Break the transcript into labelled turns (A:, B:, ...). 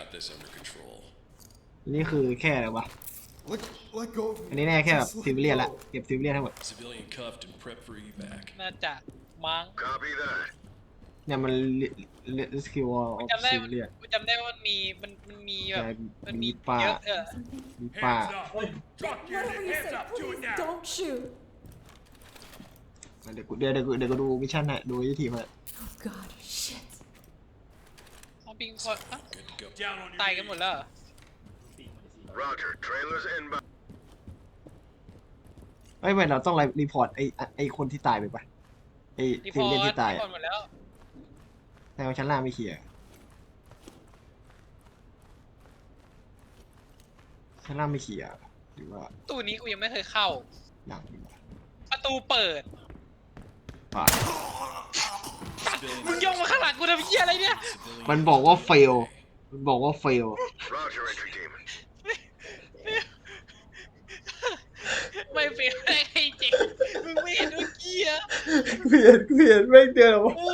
A: got this under control.
B: นี่คือแค่อะไรวะ
C: Let, let go of me.
B: อันนี้แน่แค่แบบ
C: Just let
B: ซิวิเลียนละ
C: go.
B: เก็บซิวิเลียนทั้งหมด
A: Civilian cuffed and prepped for evac.
D: น่าจะมั้ง
E: Copy that.
B: เนี่ยมันเลสคิวออฟ
D: จำได้
B: ซิ
D: มัน
B: วิเลียน
D: จำได้ว่ามันมีมันมันมีแบบมันมี
B: มีป่า
D: เยอะเออ
B: มีป่า
E: Drop
F: Whatever you say, please don't shoot.
B: เดี๋ยวกูเดี๋ยวเดี๋ยวกูเดี๋ยวกูดูมิชชั่นให้ดูวิธีมา
F: Oh God, shit.
D: เอาปิงพออะ
A: Good to go.
D: ตายกันหมดแล้วเหรอ
E: Roger. Trailers inbound.
B: เอ้ยไม่เราต้องไลฟ์รีพอร์ตไอ้ไอ้คนที่ตายไปปะไอ้
D: รีพ
B: ซิ
D: อ
B: วิ
D: ร์
B: เลียน
D: ต
B: ที่ตาย
D: รีพอร์ตหมดแล้ว
B: แต่ว่าชั้นล่างไม่เคลียร์ชั้นล่างไม่เคลียร์หรือว่า
D: ตู้นี้กูยังไม่เคยเข้า
B: อย่างดีวะ
D: ประตูเปิด
B: ป่า
D: มึงย่องมาข้าง หลังกูทำเหี้ยอะไรเนี่ย
A: Civilian
B: มันบอกว่า fail มันบอกว่า fail
E: Roger, entry team.
D: ไม่เป็นไรไอ้เจ๊งมึงไม่เห็นเมื่อกี้อะ
B: เปลี่ยนเปลี่ยนไม่เตือนหรอวะ
D: โอ้